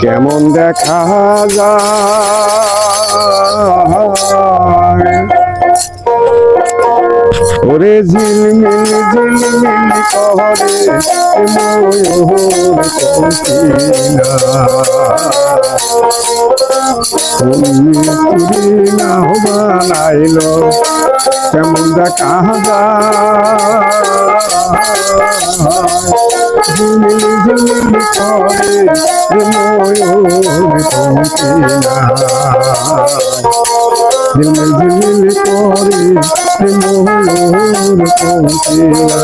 কেমন দেখা যায়? ওরে ঝিলমিল ঝিলমিল করে ময়ূর কচিনা তুরি নাও বানাইলো কেমন দেখা ঝিমিল ঝিমিল করে ময়ূর কচিনা ঝিমিল ঝিমিল করে ময়ূর কচিনা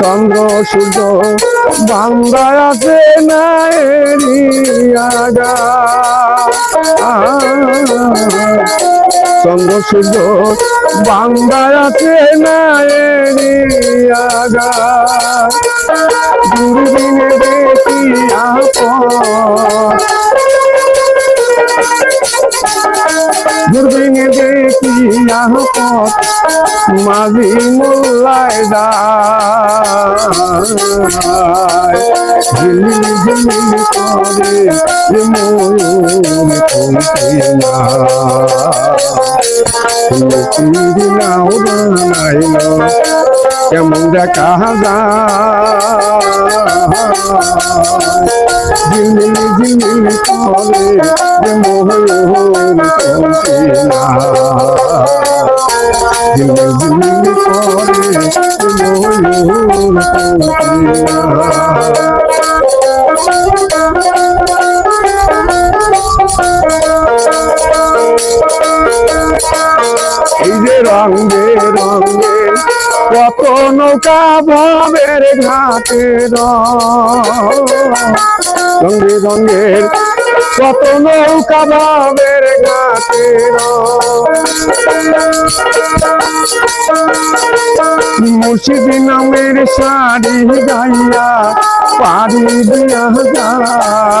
চন্দ্র সূর্য বাংলায় আছে না এরিয়াগা চন্দ্র সূর্য বাংলায় আছে না এরিয়াগা দূরদিনে দেখি দূরদিনে দেখি আপন যায়। ঝিলিম ঝিলিম করে যে ময়ূর কমছে না নাও বানাইল কেমন দেখা ঝিলিম ঝিলিম করে যে ময়ূর কমছে না নৌকা ভবের ঘাটে রঙে রঙের কত নৌকা ভবের ঘাটে মুর্শিদ নামের শাড়ি গাইয়া পাড়ি দিয়া যায়।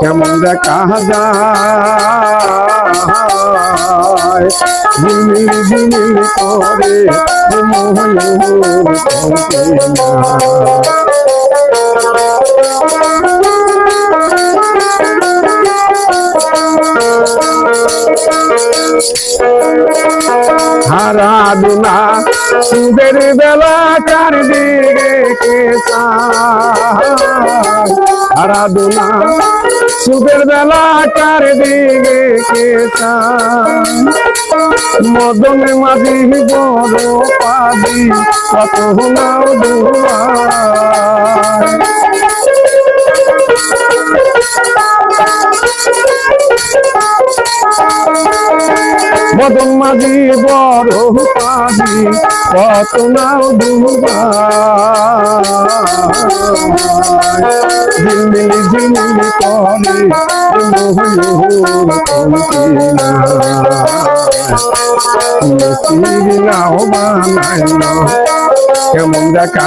কেমন দেখা যায়? ঝিলিম ঝিলিম করে কমছে না হারা দুনা সুদের বেলা চার দিকে কেসা হারা দুনা সুদের বেলা চার দিকে মদন মাঝি বড় পাবি, কত নাও দুয়ার মদন মাঝি বড় পাবি কত নাও ঝিলমিল ঝিলমিল করে নাও বানাইল কেমন দেখা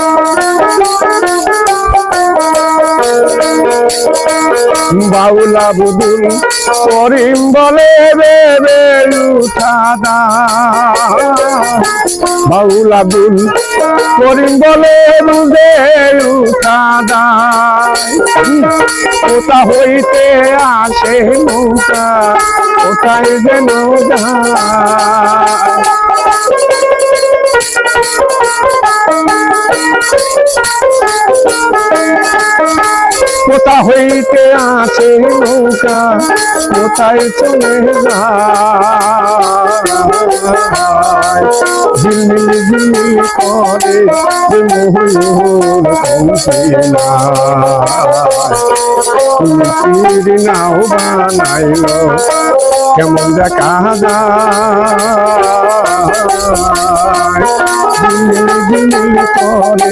বাউলা বুদুল, করিম বলে বেবে বাউলা বুল করিম বলে উঠাদা। কোথা হইতে আসে নৌকা, কোথায় যেন যায়। কোথা হইতে আসে নৌকা? কোথায় চলে ঝিলমিল ঝিলমিল করে মহুর কমছে নাও বানাইল, কেমন দেখা যায়? ঝিলমিল ঝিলমিল করে